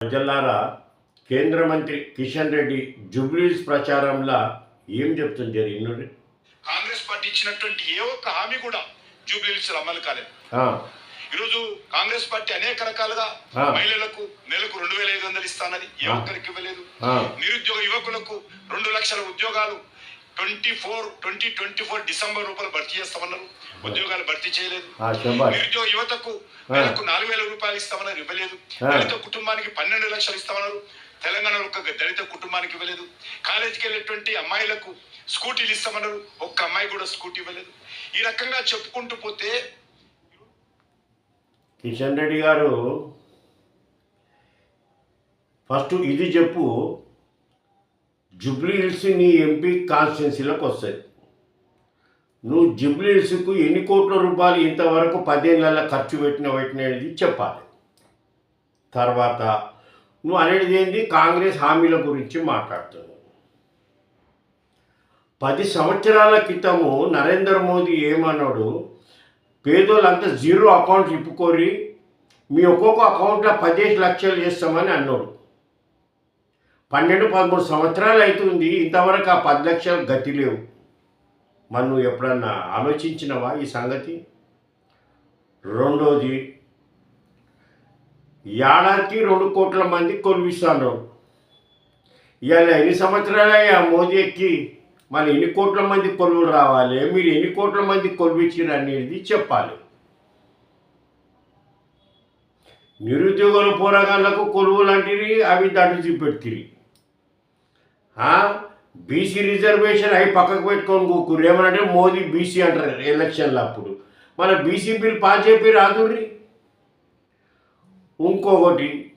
ప్రజలారా కేంద్ర మంత్రి కిషన్ రెడ్డి జూబ్లీస్ ప్రచారంలో ఏం చెప్తుంది జరిగినది కాంగ్రెస్ పార్టీ ఇచ్చినటువంటి ఏ ఒక్క హామీ కూడా జూబ్లీహిల్స్ అమలు కాలేదు ఈరోజు కాంగ్రెస్ పార్టీ అనేక రకాలుగా. మహిళలకు నెలకు రెండు వేల ఐదు వందలు ఇస్తానని ఏ. ఒక్కరికి ఇవ్వలేదు. నిరుద్యోగ యువకులకు రెండు లక్షల ఉద్యోగాలు twenty four twenty twenty four December రూపాయలు భర్తీ చేస్తామన్నారు. ఉద్యోగాలు భర్తీ చేయలేదు. నిరుద్యోగ యువతకు. నెలకు నాలుగు వేల రూపాయలు ఇస్తామన్నారు ఇవ్వలేదు. దళిత కుటుంబానికి పన్నెండు లక్షలు ఇస్తామన్నారు. తెలంగాణలో ఒక దళిత కుటుంబానికి ఇవ్వలేదు. కాలేజీకి వెళ్ళేటువంటి అమ్మాయిలకు స్కూటీలు ఇస్తామన్నారు. ఒక్క అమ్మాయి కూడా స్కూటీ ఇవ్వలేదు. ఈ రకంగా చెప్పుకుంటూ పోతే కిషన్ రెడ్డి గారు ఫస్ట్ ఇది చెప్పు. జూబ్లీ హిల్స్ నీ ఎంపీ కాన్స్టిట్యున్సీలోకి వస్తాయి. నువ్వు జూబ్లీ హిల్స్కు ఎన్ని కోట్ల రూపాయలు ఇంతవరకు పదేళ్ళ ఖర్చు పెట్టిన పెట్టినది చెప్పాలి. తర్వాత నువ్వు అనేది ఏంటి కాంగ్రెస్ హామీల గురించి మాట్లాడుతున్నావు. పది సంవత్సరాల క్రితము నరేంద్ర మోదీ ఏమన్నాడు? పేదోళ్ళంతా జీరో అకౌంట్ ఇప్పుకోరి మీ ఒక్కొక్క అకౌంట్లో పదిహేను లక్షలు చేస్తామని అన్నాడు. పన్నెండు పదమూడు సంవత్సరాలు అవుతుంది ఇంతవరకు ఆ పది లక్షలు గతి లేవు. మరి నువ్వు ఎప్పుడన్నా ఆలోచించినవా ఈ సంగతి? రెండోది ఏడాదికి రెండు కోట్ల మంది కొలిపిస్తాను ఇవాళ ఎన్ని సంవత్సరాలయ్యా మోదీ ఎక్కి? మళ్ళీ ఎన్ని కోట్ల మంది కొలువులు రావాలి? మీరు ఎన్ని కోట్ల మంది కొలువిచ్చారు అనేది చెప్పాలి. నిరుద్యోగుల పోరాగాళ్ళకు కొలువు లాంటివి అవి దాటి చూపెడుతుంది. బీసీ రిజర్వేషన్ అవి పక్కకు పెట్టుకొని కూకురు ఏమనంటే మోదీ బీసీ అంటారు ఎలక్షన్లు అప్పుడు. మన బీసీ బిల్ పాస్ చెప్పి రాదుర్రి. ఇంకొకటి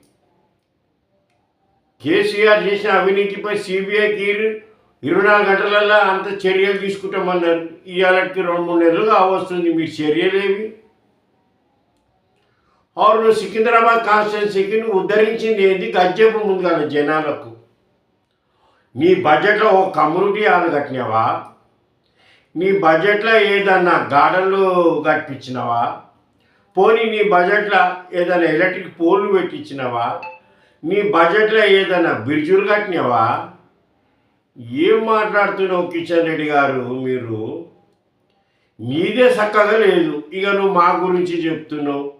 కేసీఆర్ చేసిన అవినీతిపై సిబిఐకి ఇరవై నాలుగు గంటలల్లో అంత చర్యలు తీసుకుంటామన్నారు. ఇవాళకి రెండు మూడు నెలలు కావస్తుంది. మీ చర్యలేవి అవును సికింద్రాబాద్ కాన్స్టిట్యున్సీకి ఉద్ధరించింది ఏంది? గజ్జెపు ముందు కదా జనాలకు. నీ బడ్జెట్లో ఒక కమ్యూనిటీ హాల్ కట్టినావా? నీ బడ్జెట్లో ఏదన్నా గార్డెన్లు కట్టించినావా? పోనీ నీ బడ్జెట్లో ఏదైనా ఎలక్ట్రిక్ పోల్లు పెట్టించినావా? నీ బడ్జెట్లో ఏదైనా బ్రిడ్జులు కట్టినావా? ఏం మాట్లాడుతున్నావు కిషన్ రెడ్డి గారు మీరు? నీదే చక్కగా లేదు. ఇక నువ్వు మా గురించి చెప్తున్నావు.